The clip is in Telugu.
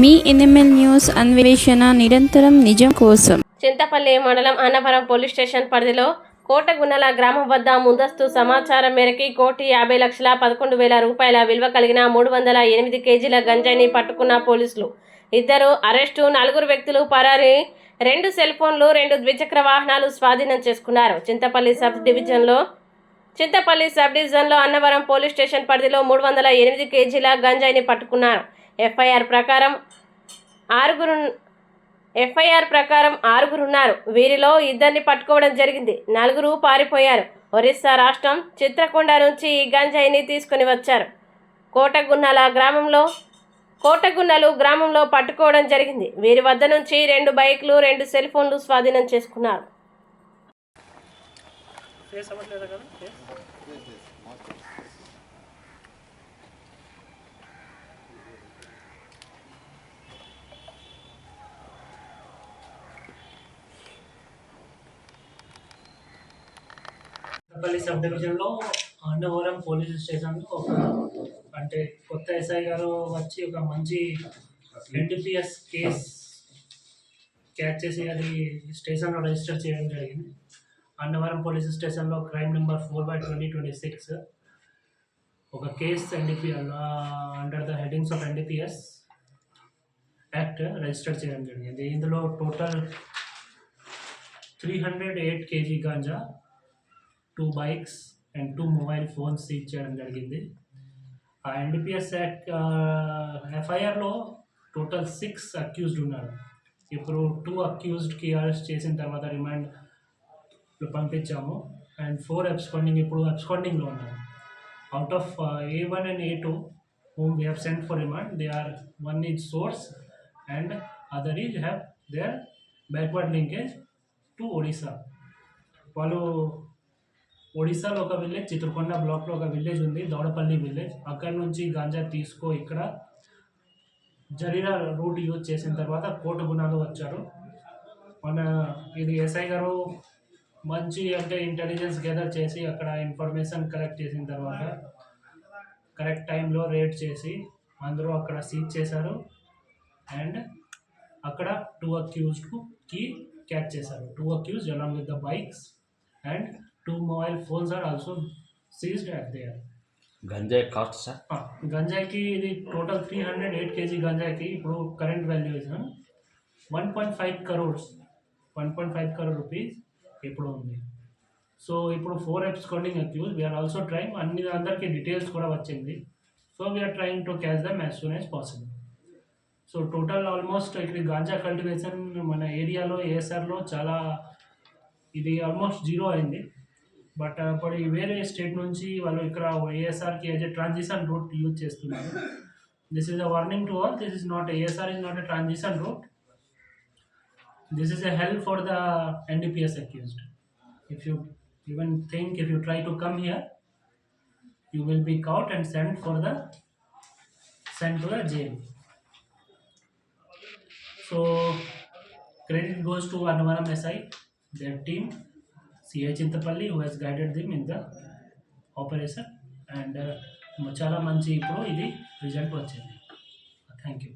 మీ ఎన్ఎంఎల్ న్యూస్ అన్వేషణ నిరంతరం నిజం కోసం. చింతపల్లి మండలం అన్నవరం పోలీస్ స్టేషన్ పరిధిలో కోటగున్నల గ్రామం వద్ద ముందస్తు సమాచారం మేరకి కోటి యాభై లక్షల పదకొండు వేల రూపాయల విలువ కలిగిన మూడు వందల ఎనిమిది కేజీల గంజాయిని పట్టుకున్న పోలీసులు. ఇద్దరు అరెస్టు నలుగురు వ్యక్తులు పరారి రెండు సెల్ ఫోన్లు రెండు ద్విచక్ర వాహనాలు స్వాధీనం చేసుకున్నారు. చింతపల్లి సబ్ డివిజన్లో చింతపల్లి సబ్ డివిజన్లో అన్నవరం పోలీస్ స్టేషన్ పరిధిలో మూడు వందల ఎనిమిది కేజీల గంజాయిని పట్టుకున్నారు. ఎఫ్ఐఆర్ ప్రకారం ఆరుగురు ఎఫ్ఐఆర్ ప్రకారం ఆరుగురున్నారు వీరిలో ఇద్దరిని పట్టుకోవడం జరిగింది. నలుగురు పారిపోయారు. ఒరిస్సా రాష్ట్రం చిత్రకొండ నుంచి ఈ గంజాయిని తీసుకుని వచ్చారు. కోటగున్నల గ్రామంలో కోటగున్నలు గ్రామంలో పట్టుకోవడం జరిగింది. వీరి వద్ద నుంచి రెండు బైక్లు రెండు సెల్ ఫోన్లు స్వాధీనం చేసుకున్నారు. పల్లి సబ్ డివిజన్లో అన్నవరం పోలీస్ స్టేషన్లో ఒక అంటే కొత్త ఎస్ఐ గారు వచ్చి ఒక మంచి ఎన్డిపిఎస్ కేస్ క్యాచ్ చేసి అది స్టేషన్లో రిజిస్టర్ చేయడం జరిగింది. అన్నవరం పోలీస్ స్టేషన్లో crime number four by twenty twenty six. ఒక case NDP under the headings of NDPS act register చేయడం జరిగింది. ఇందులో total three hundred eight KG ganja two bikes and two mobile phones seize చేయడం జరిగింది. ఆ ఎన్డిపిఎస్ యాక్ట్ ఎఫ్ఐఆర్లో టోటల్ సిక్స్ అక్యూజ్డ్ ఉన్నారు. ఇప్పుడు టూ అక్యూజ్డ్కి అరెస్ట్ చేసిన తర్వాత రిమాండ్ పంపించాము. అండ్ ఫోర్ అబ్స్కాండింగ్ ఇప్పుడు అబ్స్కాండింగ్లో ఉన్నారు. Out of A one and A to whom we have sent for remand they are one is source and other is have their backward linkage to odisha. వాళ్ళు ఒడిశాలో ఒక విలేజ్ చిత్రకొండ బ్లాక్లో ఒక విలేజ్ ఉంది దౌడపల్లి విలేజ్ అక్కడ నుంచి గాంజా తీసుకో ఇక్కడ జరీరా రూట్ యూజ్ చేసిన తర్వాత కోట గుణాలు వచ్చారు. మన ఇది ఎస్ఐ గారు మంచి అంటే ఇంటెలిజెన్స్ గెదర్ చేసి అక్కడ ఇన్ఫర్మేషన్ కలెక్ట్ చేసిన తర్వాత కరెక్ట్ టైంలో రేట్ చేసి అందరూ అక్కడ సీజ్ చేశారు. అండ్ అక్కడ టూ అక్యూజ్డ్కి క్యాచ్ చేశారు. Two accuse along with the bikes and two mobile phones are also seized at there గంజాయి కాస్ట్ సార్ గంజాయికి ఇది total three hundred eight KG గంజాయికి ఇప్పుడు current value is one point five crores one point five crore rupees ఇప్పుడు ఉంది. సో ఇప్పుడు four absconding accuse we are also trying అన్ని అందరికీ డీటెయిల్స్ కూడా వచ్చింది. So we are trying to catch them as soon as possible so total almost ఇక్కడ గాంజా కల్టివేషన్ మన ఏరియాలో ఏఎస్ఆర్లో చాలా ఇది ఆల్మోస్ట్ జీరో అయింది. బట్ అప్పుడు ఈ వేరే స్టేట్ నుంచి వాళ్ళు ఇక్కడ ఏఎస్ఆర్కి as a transition route use చేస్తున్నారు this is a warning to all this is not ASR is not a transition route this is a help for the NDPS accused if you even think if you try to come here you will be caught and sent for the sent to the jail so credit goes to Anavaram SI their team CI Chintapalli who has guided them in the operation and చాలా మంచి ఇప్పుడు ఇది రిజల్ట్ వచ్చింది థ్యాంక్ యూ